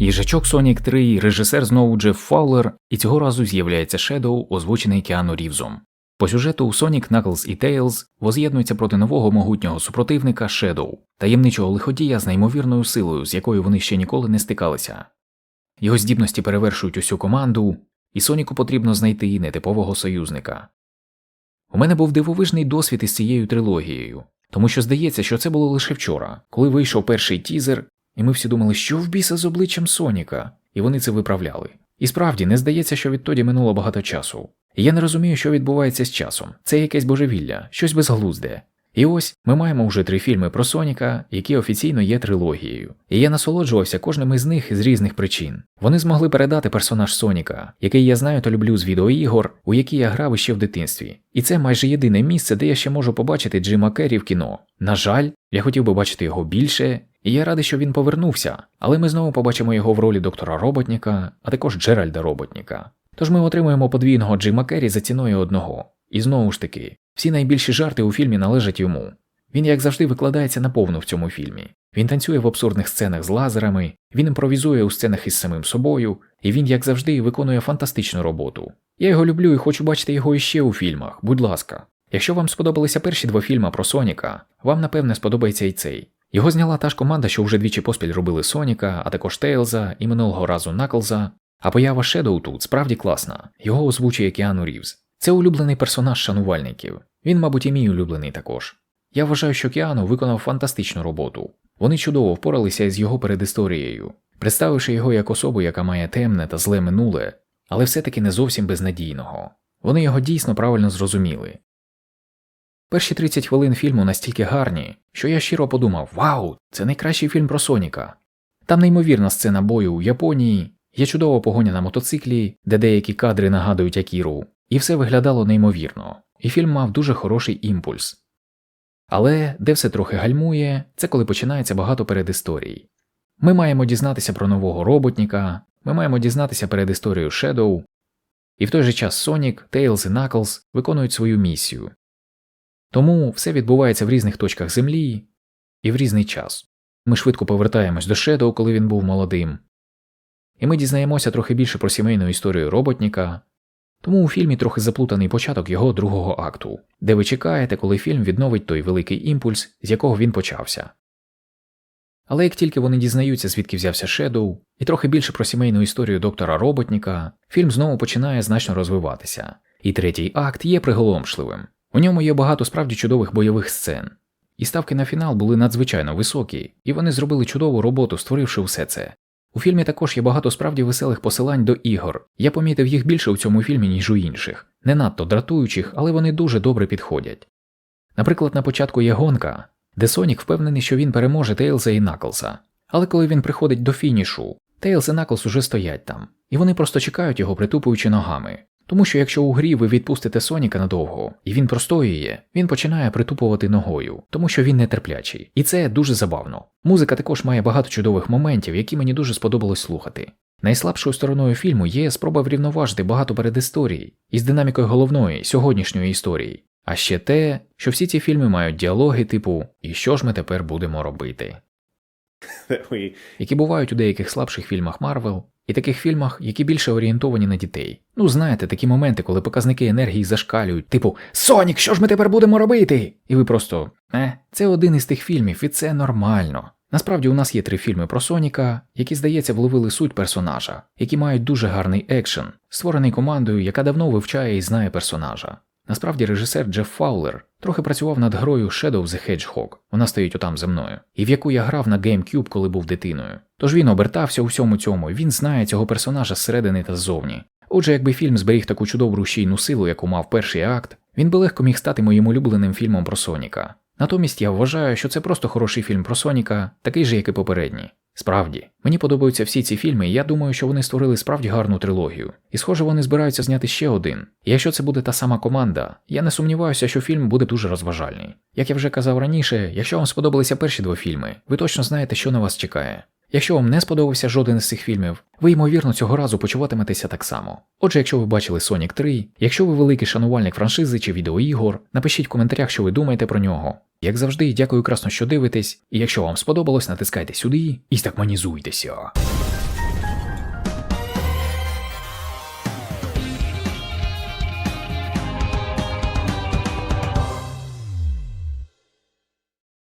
Їжачок Sonic 3, режисер знову Джеф Фаулер, і цього разу з'являється Шедоу, озвучений Кіану Рівзом. По сюжету Sonic, Knuckles і Tails воз'єднуються проти нового могутнього супротивника Шедоу, таємничого лиходія з неймовірною силою, з якою вони ще ніколи не стикалися. Його здібності перевершують усю команду, і Соніку потрібно знайти нетипового союзника. У мене був дивовижний досвід із цією трилогією, тому що здається, що це було лише вчора, коли вийшов перший тізер, і ми всі думали, що в біса з обличчям Соніка, і вони це виправляли. І справді не здається, що відтоді минуло багато часу. Я не розумію, що відбувається з часом. Це якесь божевілля, щось безглузде. І ось ми маємо вже три фільми про Соніка, які офіційно є трилогією. І я насолоджувався кожним із них з різних причин. Вони змогли передати персонаж Соніка, який я знаю та люблю з відеоігор, у які я грав іще в дитинстві. І це майже єдине місце, де я ще можу побачити Джима Керрі в кіно. На жаль, я хотів би бачити його більше, я радий, що він повернувся, але ми знову побачимо його в ролі доктора Роботніка, а також Джеральда Роботніка. Тож ми отримуємо подвійного Джима Керрі за ціною одного. І знову ж таки, всі найбільші жарти у фільмі належать йому. Він, як завжди, викладається наповну в цьому фільмі. Він танцює в абсурдних сценах з лазерами, він імпровізує у сценах із самим собою, і він, як завжди, виконує фантастичну роботу. Я його люблю і хочу бачити його іще у фільмах, будь ласка. Якщо вам сподобалися перші два фільми про Соніка, вам напевне сподобається і цей. Його зняла та ж команда, що вже двічі поспіль робили Соніка, а також Тейлза і минулого разу Наклза. А поява Шедоу тут справді класна. Його озвучує Кіану Рівз. Це улюблений персонаж шанувальників. Він, мабуть, і мій улюблений також. Я вважаю, що Кіану виконав фантастичну роботу. Вони чудово впоралися з його передісторією, представивши його як особу, яка має темне та зле минуле, але все-таки не зовсім безнадійного. Вони його дійсно правильно зрозуміли. Перші 30 хвилин фільму настільки гарні, що я щиро подумав: Вау, це найкращий фільм про Соніка. Там неймовірна сцена бою у Японії, є чудова погоня на мотоциклі, де деякі кадри нагадують Акіру, і все виглядало неймовірно, і фільм мав дуже хороший імпульс. Але де все трохи гальмує, це коли починається багато передісторій. Ми маємо дізнатися про нового роботніка, ми маємо дізнатися перед історією Shadow, і в той же час Сонік, Тейлз і Наклз виконують свою місію. Тому все відбувається в різних точках землі і в різний час. Ми швидко повертаємось до Shadow, коли він був молодим, і ми дізнаємося трохи більше про сімейну історію роботніка, тому у фільмі трохи заплутаний початок його другого акту, де ви чекаєте, коли фільм відновить той великий імпульс, з якого він почався. Але як тільки вони дізнаються, звідки взявся Шедоу, і трохи більше про сімейну історію доктора Роботніка, фільм знову починає значно розвиватися, і третій акт є приголомшливим. У ньому є багато справді чудових бойових сцен. І ставки на фінал були надзвичайно високі, і вони зробили чудову роботу, створивши все це. У фільмі також є багато справді веселих посилань до ігор. Я помітив їх більше у цьому фільмі, ніж у інших, не надто дратуючих, але вони дуже добре підходять. Наприклад, на початку є гонка, де Сонік впевнений, що він переможе Тейлза і Наклса. Але коли він приходить до фінішу, Тейлз і Наклс уже стоять там, і вони просто чекають його, притупуючи ногами. Тому що якщо у грі ви відпустите Соніка надовго, і він простоює, він починає притупувати ногою, тому що він нетерплячий. І це дуже забавно. Музика також має багато чудових моментів, які мені дуже сподобалось слухати. Найслабшою стороною фільму є спроба врівноважити багато передісторій із динамікою головної сьогоднішньої історії. А ще те, що всі ці фільми мають діалоги типу І що ж ми тепер будемо робити? які бувають у деяких слабших фільмах Марвел, і таких фільмах, які більше орієнтовані на дітей. Ну, знаєте, такі моменти, коли показники енергії зашкалюють, типу Сонік, що ж ми тепер будемо робити? І ви просто е, це один із тих фільмів, і це нормально. Насправді у нас є три фільми про Соніка, які, здається, вловили суть персонажа, які мають дуже гарний екшен, створений командою, яка давно вивчає і знає персонажа. Насправді режисер Джеф Фаулер трохи працював над грою Shadow the Hedgehog, вона стоїть отам зі мною, і в яку я грав на GameCube, коли був дитиною. Тож він обертався у всьому цьому, він знає цього персонажа зсередини та ззовні. Отже, якби фільм зберіг таку чудову рушійну силу, яку мав перший акт, він би легко міг стати моїм улюбленим фільмом про Соніка. Натомість я вважаю, що це просто хороший фільм про Соніка, такий же, як і попередній. Справді, мені подобаються всі ці фільми, і я думаю, що вони створили справді гарну трилогію. І схоже, вони збираються зняти ще один. І якщо це буде та сама команда, я не сумніваюся, що фільм буде дуже розважальний. Як я вже казав раніше, якщо вам сподобалися перші два фільми, ви точно знаєте, що на вас чекає. Якщо вам не сподобався жоден із цих фільмів, ви ймовірно цього разу почуватиметеся так само. Отже, якщо ви бачили Sonic 3, якщо ви великий шанувальник франшизи чи відеоігор, напишіть в коментарях, що ви думаєте про нього. Як завжди, дякую красно, що дивитесь, і якщо вам сподобалось, натискайте сюди і стакманізуйтеся.